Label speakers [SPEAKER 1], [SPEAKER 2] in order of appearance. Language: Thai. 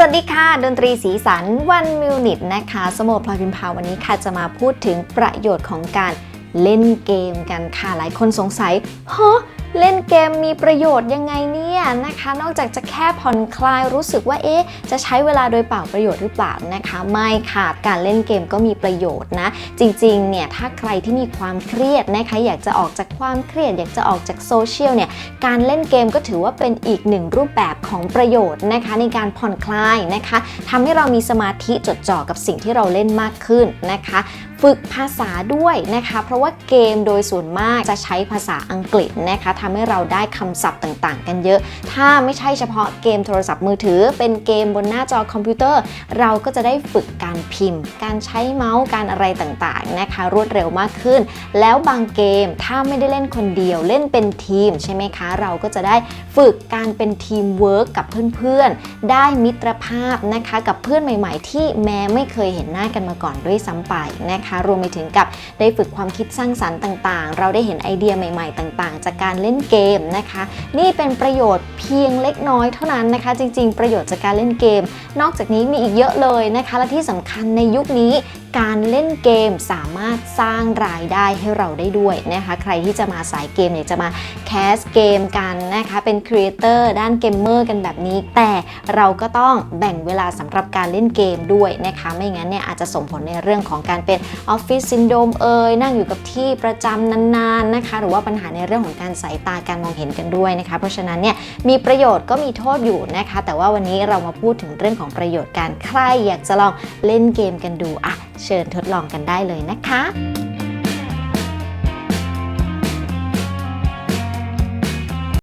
[SPEAKER 1] สวัสดีค่ะ ดนตรีสีสันวันมิวนิตนะคะสโมพลอยพิมพาวันนี้ค่ะจะมาพูดถึงประโยชน์ของการเล่นเกมกันค่ะ หลายคนสงสัยฮะเล่นเกมมีประโยชน์ยังไงเนี่ยนะคะ นอกจากจะแค่ผ่อนคลายรู้สึกว่าเอ๊ะจะใช้เวลาโดยเปล่าประโยชน์หรือเปล่านะคะ ไม่ค่ะการเล่นเกมก็มีประโยชน์นะ จริงๆเนี่ยถ้าใครที่มีความเครียดนะคะอยากจะออกจากความเครียด อยากจะออกจากโซเชียลเนี่ยการเล่นเกมก็ถือว่าเป็นอีกหนึ่งรูปแบบของประโยชน์นะคะ ในการผ่อนคลายนะคะทำให้เรามีสมาธิจดจ่อกับสิ่งที่เราเล่นมากขึ้นนะคะฝึกภาษาด้วยนะคะ เพราะว่าเกมโดยส่วนมากจะใช้ภาษาอังกฤษนะคะทำให้เราได้คำศัพท์ต่างๆ กันเยอะ ถ้าไม่ใช่เฉพาะเกมโทรศัพท์มือถือ เป็นเกมบนหน้าจอคอมพิวเตอร์ เราก็จะได้ฝึกการพิมพ์ การใช้เมาส์การอะไรต่างๆนะคะรวดเร็วมากขึ้น แล้วบางเกมถ้าไม่ได้เล่นคนเดียวเล่นเป็นทีมใช่ไหมคะ เราก็จะได้ฝึกการเป็นทีมเวิร์กกับเพื่อนๆ ได้มิตรภาพนะคะกับเพื่อนใหม่ ๆ ที่แม้ไม่เคยเห็นหน้ากันมาก่อนด้วยซ้ำไปนะคะ รวมไปถึงกับได้ฝึกความคิดสร้างสรรค์ต่างๆ เราได้เห็นไอเดียใหม่ ๆ ต่างๆ จากการเล่นเกมนะคะ นี่เป็นประโยชน์เพียงเล็กน้อยเท่านั้นนะคะ จริง ๆ ประโยชน์จากการเล่นเกม นอกจากนี้มีอีกเยอะเลยนะคะ และที่สำคัญในยุคนี้การเล่นเกมสามารถสร้างรายได้ให้เราได้ด้วยนะคะ ใครที่จะมาสายเกมอยากจะมาแคสเกมกันนะคะ เป็นครีเอเตอร์ด้านเกมเมอร์กันแบบนี้ แต่เราก็ต้องแบ่งเวลาสำหรับการเล่นเกมด้วยนะคะ ไม่งั้นเนี่ยอาจจะส่งผลในเรื่องของการเป็นออฟฟิศซินโดมเอ่ยนั่งอยู่กับที่ประจำนานๆนะคะ หรือว่าปัญหาในเรื่องของการสายตาการมองเห็นกันด้วยนะคะ เพราะฉะนั้นเนี่ยมีประโยชน์ก็มีโทษอยู่นะคะ แต่ว่าวันนี้เรามาพูดถึงเรื่องของประโยชน์การใครอยากจะลองเล่นเกมกันดูอะเชิญทดลองกันได้เลยนะคะ